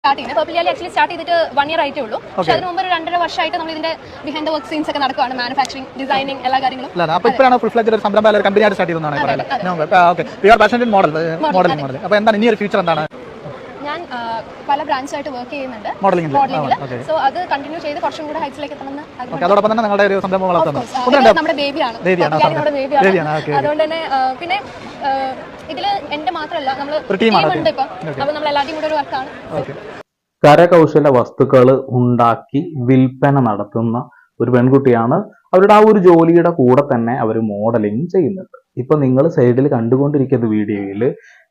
Start ചെയ്യുന്നത്. Purple actually start ചെയ്തിട്ട് one year ആയിട്ടേ ഉള്ളൂ. പക്ഷേ അതിന് മുമ്പ് ഒരു രണ്ടര വർഷമായിട്ട് നമ്മൾ ഇതിന്റെ ബിഹൈൻഡ് വർക്ക് സീൻസ് ഒക്കെ നടക്കുകയാണ് മാനുഫാക്ചറിംഗ് ഡിസൈനിങ് എല്ലാ കാര്യങ്ങളും. ഇപ്പോഴാണ് ഫ്ലെജ് ഒരു സംരംഭം? അല്ലെങ്കിൽ കമ്പനി ആയിട്ട് സ്റ്റാർട്ട് ചെയ്തതാണ് മോഡൽ മോഡലിംഗ് മോഡൽ അപ്പോൾ എന്താണ് ഇനി ഒരു ഫ്യൂച്ചർ എന്താണ് ഞാൻ പല ബ്രാഞ്ചായിട്ട് വർക്ക് ചെയ്യുന്നുണ്ട്. മോഡലിംഗിൽ സോ അത് കണ്ടിന്യൂ ചെയ്ത് കുറച്ചും കൂടെ ഹൈറ്റ്സിലേക്ക് എത്തണമെന്ന് അതോടൊപ്പം തന്നെ നിങ്ങളുടെ ഒരു സംരംഭം വളർത്തുന്നു ഒന്ന് ഇത് രണ്ട് നമ്മുടെ ബേബിയാണ് അതുകൊണ്ട് തന്നെ പിന്നെ ഇതിൽ എന്റെ മാത്രമല്ല നമ്മൾ ഇപ്പം. അപ്പൊ കൂടെ ഒരു വർക്കാണ്. കരകൗശല വസ്തുക്കൾ ഉണ്ടാക്കി വിൽപ്പന നടത്തുന്ന ഒരു പെൺകുട്ടിയാണ്. അവരുടെ ആ ഒരു ജോലിയുടെ കൂടെ തന്നെ അവർ മോഡലിംഗ് ചെയ്യുന്നുണ്ട്. ഇപ്പൊ നിങ്ങൾ സൈഡിൽ കണ്ടുകൊണ്ടിരിക്കുന്ന വീഡിയോയിൽ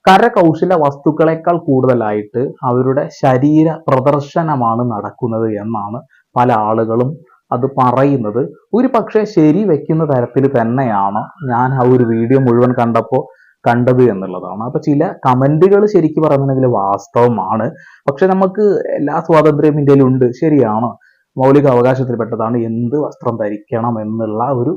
കരകൗശല വസ്തുക്കളെക്കാൾ കൂടുതലായിട്ട് അവരുടെ ശരീര പ്രദർശനമാണ് നടക്കുന്നത് എന്നാണ് പല ആളുകളും അത് പറയുന്നത്. ഒരു പക്ഷേ ശരി വെക്കുന്ന തരത്തിൽ തന്നെയാണ് ഞാൻ ആ ഒരു വീഡിയോ മുഴുവൻ കണ്ടപ്പോൾ കണ്ടത് എന്നുള്ളതാണ്. അപ്പൊ ചില കമന്റുകൾ ശരിക്കും പറയുന്നുണ്ടെങ്കിൽ വാസ്തവമാണ്. പക്ഷെ നമുക്ക് എല്ലാ സ്വാതന്ത്ര്യം ഇന്ത്യയിലുണ്ട്. ശരിയാണ്. മൗലിക അവകാശത്തിൽപ്പെട്ടതാണ് എന്ത് വസ്ത്രം ധരിക്കണം എന്നുള്ള ഒരു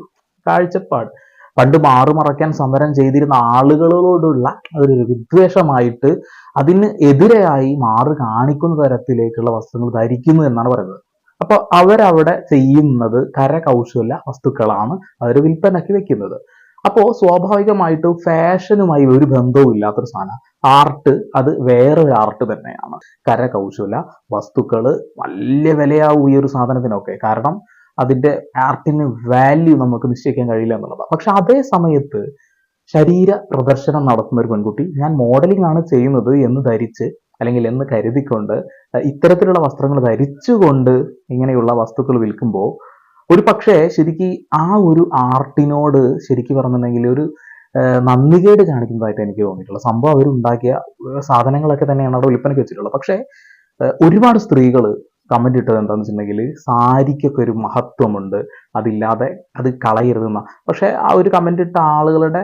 കാഴ്ചപ്പാട്. പണ്ട് മാറുമറയ്ക്കാൻ സമരം ചെയ്തിരുന്ന ആളുകളോടുള്ള ഒരു വിദ്വേഷമായിട്ട് അതിന് എതിരെയായി മാറ് കാണിക്കുന്ന തരത്തിലേക്കുള്ള വസ്ത്രങ്ങൾ ധരിക്കുന്നു എന്നാണ് പറയുന്നത്. അപ്പൊ അവരവിടെ ചെയ്യുന്നത് കരകൗശല വസ്തുക്കളാണ് അവർ വിൽപ്പനയ്ക്ക് വെക്കുന്നത്. അപ്പോൾ സ്വാഭാവികമായിട്ട് ഫാഷനുമായി ഒരു ബന്ധവും ഇല്ലാത്തൊരു സാധനം. ആർട്ട് അത് വേറൊരു ആർട്ട് തന്നെയാണ്. കരകൗശല വസ്തുക്കൾ വലിയ വിലയാവും ഈ ഒരു സാധനത്തിനൊക്കെ. കാരണം അതിന്റെ ആർട്ടിന് വാല്യൂ നമുക്ക് നിശ്ചയിക്കാൻ കഴിയില്ല എന്നുള്ളതാണ്. പക്ഷെ അതേ സമയത്ത് ശരീര പ്രദർശനം നടത്തുന്ന ഒരു പെൺകുട്ടി ഞാൻ മോഡലിംഗ് ആണ് ചെയ്യുന്നത് എന്ന് ധരിച്ച് അല്ലെങ്കിൽ എന്ന് കരുതിക്കൊണ്ട് ഇത്തരത്തിലുള്ള വസ്ത്രങ്ങൾ ധരിച്ചുകൊണ്ട് ഇങ്ങനെയുള്ള വസ്തുക്കൾ വിൽക്കുമ്പോൾ ഒരു പക്ഷേ ശരിക്കും ആ ഒരു ആർട്ടിനോട് ശരിക്കും പറഞ്ഞിട്ടുണ്ടെങ്കിൽ ഒരു നന്ദി നന്ദികേട് കാണിക്കുന്നതായിട്ട് എനിക്ക് തോന്നിയിട്ടുള്ളത് സംഭവം അവരുണ്ടാക്കിയ സാധനങ്ങളൊക്കെ തന്നെയാണ് അവിടെ വിൽപ്പനയ്ക്ക് വെച്ചിട്ടുള്ളത്. പക്ഷേ ഒരുപാട് സ്ത്രീകൾ കമന്റ് ഇട്ടത് എന്താണെന്ന് വെച്ചിട്ടുണ്ടെങ്കിൽ സാരിക്കൊക്കെ ഒരു മഹത്വമുണ്ട്. അതില്ലാതെ അത് കളയരുതെന്ന പക്ഷേ ആ ഒരു കമന്റ് ഇട്ട ആളുകളുടെ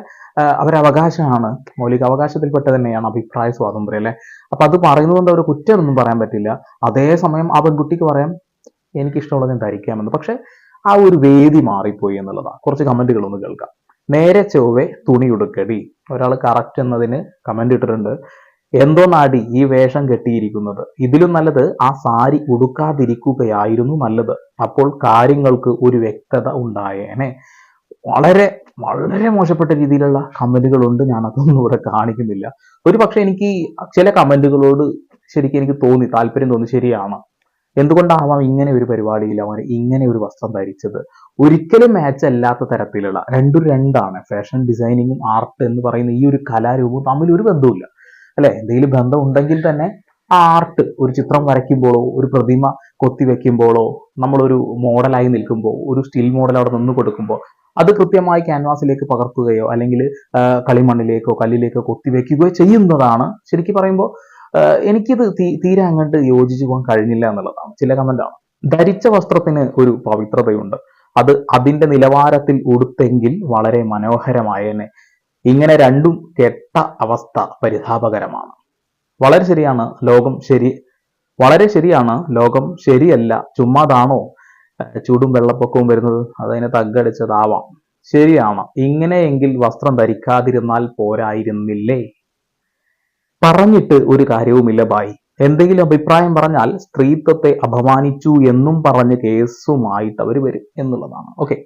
അവരവകാശമാണ്. മൗലിക അവകാശത്തിൽപ്പെട്ട തന്നെയാണ് അഭിപ്രായ സ്വാതന്ത്ര്യം അല്ലേ? അപ്പം അത് പറയുന്നത് കൊണ്ട് അവർ കുറ്റമൊന്നും പറയാൻ പറ്റില്ല. അതേസമയം ആ പെൺകുട്ടിക്ക് പറയാം എനിക്കിഷ്ടമുള്ളത് ഞാൻ ധരിക്കാമെന്ന്. പക്ഷെ ആ ഒരു വേദി മാറിപ്പോയി എന്നുള്ളതാണ് കുറച്ച് കമന്റുകൾ ഒന്ന് കേൾക്കാം. നേരെ ചൊവ്വെ തുണി ഉടുക്കടി ഒരാൾ കറക്റ്റ് എന്നതിന് കമന്റ് ഇട്ടിട്ടുണ്ട്. എന്തോ നാടി ഈ വേഷം കെട്ടിയിരിക്കുന്നത്? ഇതിലും നല്ലത് ആ സാരി ഉടുക്കാതിരിക്കുകയായിരുന്നു നല്ലത്. അപ്പോൾ കാര്യങ്ങൾക്ക് ഒരു വ്യക്തത ഉണ്ടായേനെ. വളരെ വളരെ മോശപ്പെട്ട രീതിയിലുള്ള കമന്റുകളുണ്ട് ഞാൻ അതൊന്നും ഇവിടെ കാണിക്കുന്നില്ല. ഒരു പക്ഷെ എനിക്ക് ചില കമന്റുകളോട് ശരിക്കും എനിക്ക് തോന്നി താല്പര്യം തോന്നി ശരിയാണ്. എന്തുകൊണ്ടാവാം ഇങ്ങനെ ഒരു പരിപാടിയിൽ അവൻ ഇങ്ങനെ ഒരു വസ്ത്രം ധരിച്ചത്? ഒരിക്കലും മാച്ച് അല്ലാത്ത തരത്തിലുള്ള രണ്ടും രണ്ടാണ്. ഫാഷൻ ഡിസൈനിങ്ങും ആർട്ട് എന്ന് പറയുന്ന ഈ ഒരു കലാരൂപവും തമ്മിൽ ഒരു ബന്ധവുമില്ല. അല്ലെ? എന്തെങ്കിലും ബന്ധം ഉണ്ടെങ്കിൽ തന്നെ ആ ആർട്ട് ഒരു ചിത്രം വരയ്ക്കുമ്പോഴോ ഒരു പ്രതിമ കൊത്തി വെക്കുമ്പോഴോ നമ്മളൊരു മോഡലായി നിൽക്കുമ്പോൾ ഒരു സ്റ്റിൽ മോഡൽ അവിടെ നിന്ന് കൊടുക്കുമ്പോൾ അത് കൃത്യമായി ക്യാൻവാസിലേക്ക് പകർത്തുകയോ അല്ലെങ്കിൽ കളിമണ്ണിലേക്കോ കല്ലിലേക്കോ കൊത്തിവെക്കുകയോ ചെയ്യുന്നതാണ് ശരിക്കും പറയുമ്പോൾ എനിക്കിത് തീരെ അങ്ങോട്ട് യോജിച്ചു പോകാൻ കഴിഞ്ഞില്ല എന്നുള്ളതാണ്. ചില കമന്റാണ് ധരിച്ച വസ്ത്രത്തിന് ഒരു പവിത്രതയുണ്ട്. അത് അതിന്റെ നിലവാരത്തിൽ ഉടുത്തെങ്കിൽ വളരെ മനോഹരമായേനെ. ഇങ്ങനെ രണ്ടും കെട്ട അവസ്ഥ പരിതാപകരമാണ്. വളരെ ശരിയാണ് ലോകം ശരി വളരെ ശരിയാണ് ലോകം ശരിയല്ല. ചുമ്മാതാണോ? ചൂടും വെള്ളപ്പൊക്കവും വരുന്നത് അതതിനെ തగ్గടിച്ചതാവാം ശരിയാണ്. ഇങ്ങനെയെങ്കിൽ വസ്ത്രം ധരിക്കാതിരുന്നാൽ പോരായിരുന്നില്ലേ? പറഞ്ഞിട്ട് ഒരു കാര്യവുമില്ല ബായി. എന്തെങ്കിലും അഭിപ്രായം പറഞ്ഞാൽ സ്ത്രീത്വത്തെ അപമാനിച്ചു എന്നും പറഞ്ഞ് കേസുമായിട്ട് അവർ വരും എന്നുള്ളതാണ്. ഓക്കെ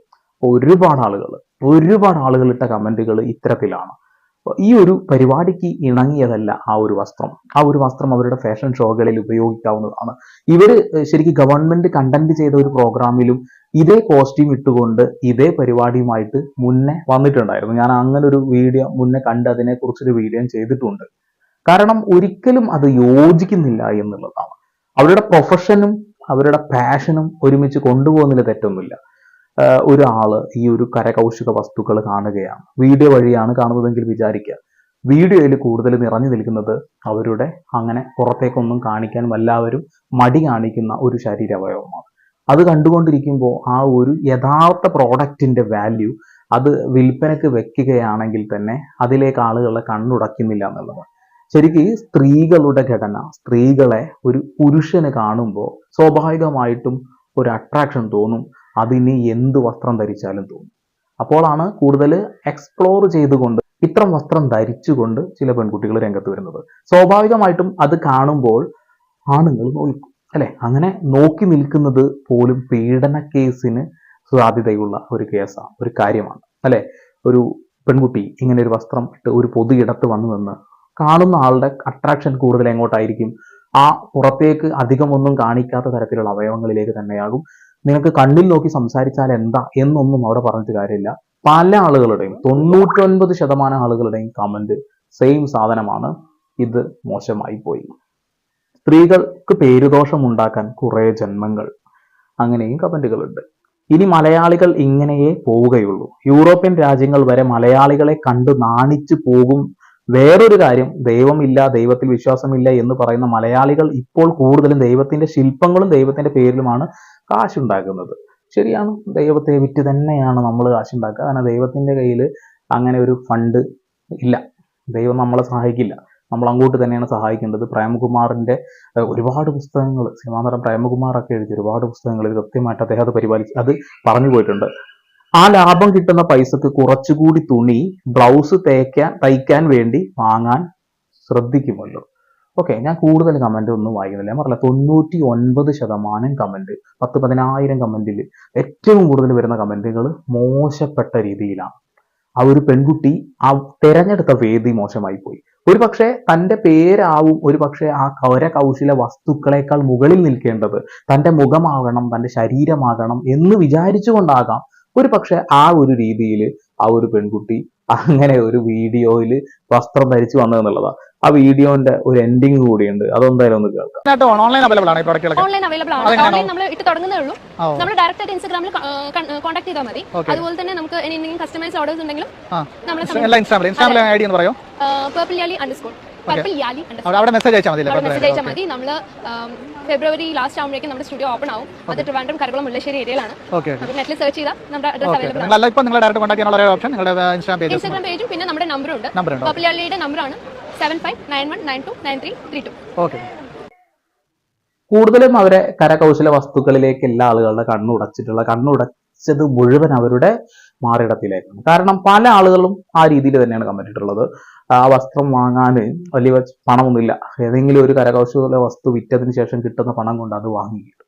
ഒരുപാട് ആളുകൾ ഒരുപാട് ആളുകൾ ഇട്ട കമന്റുകൾ ഇത്തരത്തിലാണ്. ഈ ഒരു പരിപാടിക്ക് ഇണങ്ങിയതല്ല ആ ഒരു വസ്ത്രം. ആ ഒരു വസ്ത്രം അവരുടെ ഫാഷൻ ഷോകളിൽ ഉപയോഗിക്കാവുന്നതാണ്. ഇവർ ശരിക്കും ഗവൺമെന്റ് കണ്ടന്റ് ചെയ്ത ഒരു പ്രോഗ്രാമിലും ഇതേ കോസ്റ്റ്യൂം ഇട്ടുകൊണ്ട് ഇതേ പരിപാടിയുമായിട്ട് മുന്നേ വന്നിട്ടുണ്ടായിരുന്നു. ഞാൻ അങ്ങനെ ഒരു വീഡിയോ മുന്നേ കണ്ട് അതിനെ കുറിച്ചൊരു വീഡിയോ ചെയ്തിട്ടുണ്ട്. കാരണം ഒരിക്കലും അത് യോജിക്കുന്നില്ല എന്നുള്ളതാണ്. അവരുടെ പ്രൊഫഷനും അവരുടെ പാഷനും ഒരുമിച്ച് കൊണ്ടുപോകുന്നതിൽ തെറ്റൊന്നുമില്ല. ഒരാൾ ഈ ഒരു കരകൗശിക വസ്തുക്കൾ കാണുകയാണ്. വീഡിയോ വഴിയാണ് കാണുന്നതെങ്കിൽ വിചാരിക്കുക. വീഡിയോയിൽ കൂടുതൽ നിറഞ്ഞു നിൽക്കുന്നത് അവരുടെ അങ്ങനെ പുറത്തേക്കൊന്നും കാണിക്കാൻ എല്ലാവരും മടി കാണിക്കുന്ന ഒരു ശരീരാവയവമാണ്. അത് കണ്ടുകൊണ്ടിരിക്കുമ്പോൾ ആ ഒരു യഥാർത്ഥ പ്രോഡക്റ്റിന്റെ വാല്യൂ അത് വിൽപ്പനക്ക് വെക്കുകയാണെങ്കിൽ തന്നെ അതിലേക്ക് ആളുകളെ കണ്ണുടക്കുന്നില്ല എന്നുള്ളത് ശരിക്കും സ്ത്രീകളുടെ ഘടന സ്ത്രീകളെ ഒരു പുരുഷന് കാണുമ്പോൾ സ്വാഭാവികമായിട്ടും ഒരു അട്രാക്ഷൻ തോന്നും. അതിന് എന്ത് വസ്ത്രം ധരിച്ചാലും തോന്നും. അപ്പോഴാണ് കൂടുതൽ എക്സ്പ്ലോർ ചെയ്തുകൊണ്ട് ഇത്തരം വസ്ത്രം ധരിച്ചുകൊണ്ട് ചില പെൺകുട്ടികൾ രംഗത്ത് വരുന്നത്. സ്വാഭാവികമായിട്ടും അത് കാണുമ്പോൾ ആണുങ്ങൾ നോക്കും അല്ലെ? അങ്ങനെ നോക്കി നിൽക്കുന്നത് പോലും പീഡന കേസിന് സാധ്യതയുള്ള ഒരു കേസാണ് ഒരു കാര്യമാണ്. അല്ലെ? ഒരു പെൺകുട്ടി ഇങ്ങനെ ഒരു വസ്ത്രം ഇട്ട് ഒരു പൊതു ഇടത്ത് വന്നു നിന്ന് കാണുന്ന ആളുടെ അട്രാക്ഷൻ കൂടുതൽ എങ്ങോട്ടായിരിക്കും? ആ പുറത്തേക്ക് അധികമൊന്നും കാണിക്കാത്ത തരത്തിലുള്ള അവയവങ്ങളിലേക്ക് തന്നെയാകും. നിങ്ങൾക്ക് കണ്ണിൽ നോക്കി സംസാരിച്ചാൽ എന്താ എന്നൊന്നും അവിടെ പറഞ്ഞിട്ട് കാര്യമില്ല. പല ആളുകളുടെയും തൊണ്ണൂറ്റൊൻപത് ശതമാനം ആളുകളുടെയും കമന്റ് സെയിം സാധനമാണ്. ഇത് മോശമായി പോയി. സ്ത്രീകൾക്ക് പേരുദോഷം ഉണ്ടാക്കാൻ കുറേ ജന്മങ്ങൾ. അങ്ങനെയും കമന്റുകളുണ്ട് ഇനി മലയാളികൾ ഇങ്ങനെയേ പോവുകയുള്ളൂ. യൂറോപ്യൻ രാജ്യങ്ങൾ വരെ മലയാളികളെ കണ്ടു നാണിച്ചു പോകും വേറൊരു കാര്യം ദൈവമില്ല ദൈവത്തിൽ വിശ്വാസമില്ല എന്ന് പറയുന്ന മലയാളികൾ ഇപ്പോൾ കൂടുതലും ദൈവത്തിന്റെ ശില്പങ്ങളും ദൈവത്തിന്റെ പേരിലുമാണ് കാശുണ്ടാക്കുന്നത്. ശരിയാണ് ദൈവത്തെ വിറ്റ് തന്നെയാണ് നമ്മൾ കാശുണ്ടാക്കുക. കാരണം ദൈവത്തിന്റെ കയ്യിൽ അങ്ങനെ ഒരു ഫണ്ട് ഇല്ല. ദൈവം നമ്മളെ സഹായിക്കില്ല. നമ്മൾ അങ്ങോട്ട് തന്നെയാണ് സഹായിക്കേണ്ടത്. പ്രേമകുമാറിന്റെ ഒരുപാട് പുസ്തകങ്ങൾ സിനിമാ നടൻ പ്രേമകുമാറൊക്കെ എഴുതി ഒരുപാട് പുസ്തകങ്ങൾ കൃത്യമായിട്ട് അദ്ദേഹം പരിപാലിച്ച് അത് പറഞ്ഞു പോയിട്ടുണ്ട്. ആ ലാഭം കിട്ടുന്ന പൈസക്ക് കുറച്ചുകൂടി തുണി ബ്ലൗസ് തേക്കാൻ തയ്ക്കാൻ വേണ്ടി വാങ്ങാൻ ശ്രദ്ധിക്കുമല്ലോ. ഓക്കെ ഞാൻ കൂടുതൽ കമന്റ് ഒന്നും വായിക്കുന്നില്ല. ഞാൻ പറഞ്ഞില്ല തൊണ്ണൂറ്റി ഒൻപത് ശതമാനം കമന്റ് പത്ത് പതിനായിരം കമന്റിൽ ഏറ്റവും കൂടുതൽ വരുന്ന കമന്റുകൾ മോശപ്പെട്ട രീതിയിലാണ്. ആ ഒരു പെൺകുട്ടി ആ തിരഞ്ഞെടുത്ത വേദി മോശമായി പോയി ഒരു പക്ഷേ തന്റെ പേരാവും ഒരു പക്ഷേ ആ കൗര കൗശല വസ്തുക്കളെക്കാൾ മുകളിൽ നിൽക്കേണ്ടത് തന്റെ മുഖമാകണം തന്റെ ശരീരമാകണം എന്ന് വിചാരിച്ചുകൊണ്ടാകാം ഒരു പക്ഷെ ആ ഒരു രീതിയിൽ ആ ഒരു പെൺകുട്ടി അങ്ങനെ ഒരു വീഡിയോയിൽ വസ്ത്രം ധരിച്ചു വന്നതെന്നുള്ളതാണ് ആ വീഡിയോന്റെ ഒരു എൻഡിങ് കൂടിയുണ്ട്. അതെന്തായാലും ഒന്ന് കേൾക്കാം. ഓൺലൈൻ അവൈലബിൾ ആണ് ഓൺലൈൻ അവൈലബിൾ ആണ്? ഓൺലൈൻ നമ്മൾ ഇട്ട് തുടങ്ങുന്നേ ഉള്ളൂ. നമ്മൾ ഡയറക്റ്റ് ആയിട്ട് ഇൻസ്റ്റാഗ്രാമിൽ കോൺടാക്ട് ചെയ്താൽ മതി. അതുപോലെ തന്നെ നമുക്ക് ഇനി എന്തെങ്കിലും കസ്റ്റമൈസ് ഓർഡേഴ്സ് ഉണ്ടെങ്കിലും നമ്മൾ ഇൻസ്റ്റാമിൽ ഇൻസ്റ്റാമിൽ എന്ന് പറയോ? പേർപ്പിൾ അണ്ടർസ്കോർ പർപ്പിൾ യാലി അവിടെ മെസ്സേജ് അയച്ചാൽ മതി അവിടെ മെസ്സേജ് അയച്ചാൽ മതി. നമ്മൾ ഫെബ്രുവരി ലാസ്റ്റ് ആകുമ്പോഴേക്കും നമ്മുടെ സ്റ്റുഡിയോ ഓപ്പൺ ആവും. അത് ട്രിവാൻഡ്രം കരകുളം മുല്ലശ്ശേരി ഏരിയയിലാണ് നെറ്റിൽ സെർച്ച് ചെയ്താൽ നമ്മുടെ അഡ്രസ് അവൈലബിൾ ഡയറക്റ്റ് കോൺടാക്ട് ചെയ്യാനുള്ള ഓപ്ഷൻ നിങ്ങളുടെ ഇൻസ്റ്റാഗ്രാം പേജ് ഇൻസ്റ്റാഗ്രാം പേജും പിന്നെ നമ്മുടെ നമ്പറും ഉണ്ട്. നമ്പർ ഉണ്ടോ പർപ്പിൾ യാലിയുടെ നമ്പറാണ് seven five nine one nine two nine three three two okay കൂടുതലും അവരെ കരകൗശല വസ്തുക്കളിലേക്ക് എല്ലാ ആളുകളുടെ കണ്ണുടച്ചിട്ടുള്ള കണ്ണുടച്ചത് മുഴുവൻ അവരുടെ മാറിടത്തിലേക്കാണ്. കാരണം പല ആളുകളും ആ രീതിയിൽ തന്നെയാണ് കമന്റിട്ടുള്ളത് ആ വസ്ത്രം വാങ്ങാൻ വലിയ പണമൊന്നുമില്ല. ഏതെങ്കിലും ഒരു കരകൗശല വസ്തു വിറ്റതിന് ശേഷം കിട്ടുന്ന പണം കൊണ്ട് അത് വാങ്ങിയിട്ട്.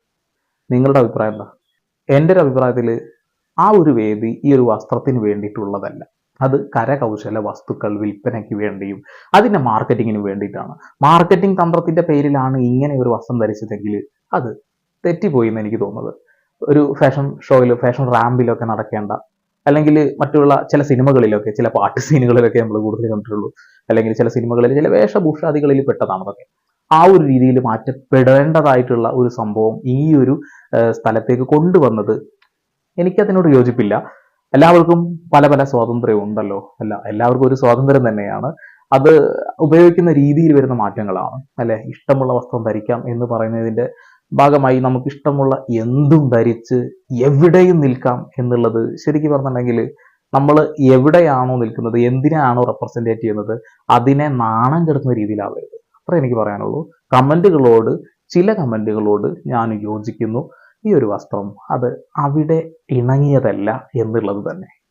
നിങ്ങളുടെ അഭിപ്രായം എന്താ? എന്റെ ഒരു അഭിപ്രായത്തിൽ ആ ഒരു വേദി ഈ ഒരു വസ്ത്രത്തിന് വേണ്ടിയിട്ടുള്ളതല്ല. അത് കരകൗശല വസ്തുക്കൾ വിൽപ്പനയ്ക്ക് വേണ്ടിയും അതിന്റെ മാർക്കറ്റിങ്ങിന് വേണ്ടിയിട്ടാണ്. മാർക്കറ്റിംഗ് തന്ത്രത്തിന്റെ പേരിലാണ് ഇങ്ങനെ ഒരു വസ്ത്രം ധരിച്ചതെങ്കിൽ അത് തെറ്റിപ്പോയി എന്ന് എനിക്ക് തോന്നുന്നത്. ഒരു ഫാഷൻ ഷോയിൽ ഫാഷൻ റാമ്പിലൊക്കെ നടക്കേണ്ട അല്ലെങ്കിൽ മറ്റുള്ള ചില സിനിമകളിലൊക്കെ ചില പാട്ട് സീനുകളിലൊക്കെ നമ്മൾ കൂടുതൽ കണ്ടിട്ടുള്ളൂ. അല്ലെങ്കിൽ ചില സിനിമകളിൽ ചില വേഷഭൂഷാദികളിൽ പെട്ടതാണ് അതൊക്കെ ആ ഒരു രീതിയിൽ മാറ്റപ്പെടേണ്ടതായിട്ടുള്ള ഒരു സംഭവം ഈ ഒരു സ്ഥലത്തേക്ക് കൊണ്ടുവന്നത് എനിക്കതിനോട് യോജിപ്പില്ല. എല്ലാവർക്കും പല പല സ്വാതന്ത്ര്യം ഉണ്ടല്ലോ. അല്ല എല്ലാവർക്കും ഒരു സ്വാതന്ത്ര്യം തന്നെയാണ്. അത് ഉപയോഗിക്കുന്ന രീതിയിൽ വരുന്ന മാറ്റങ്ങളാണ്. അല്ലെ? ഇഷ്ടമുള്ള വസ്ത്രം ധരിക്കാം എന്ന് പറയുന്നതിന്റെ ഭാഗമായി നമുക്ക് ഇഷ്ടമുള്ള എന്തും ധരിച്ച് എവിടെയും നിൽക്കാം എന്നുള്ളത് ശരിക്കും പറഞ്ഞിട്ടുണ്ടെങ്കിൽ നമ്മൾ എവിടെയാണോ നിൽക്കുന്നത് എന്തിനാണോ റെപ്രസെന്റേറ്റ് ചെയ്യുന്നത് അതിനെ നാണം കെടുത്തുന്ന രീതിയിലാവരുത്. അത്ര എനിക്ക് പറയാനുള്ളൂ. കമന്റുകളോട് ചില കമന്റുകളോട് ഞാൻ യോജിക്കുന്നു. ഈ ഒരു വസ്ത്രം അത് അവിടെ ഇണങ്ങിയതല്ല എന്നുള്ളത് തന്നെ.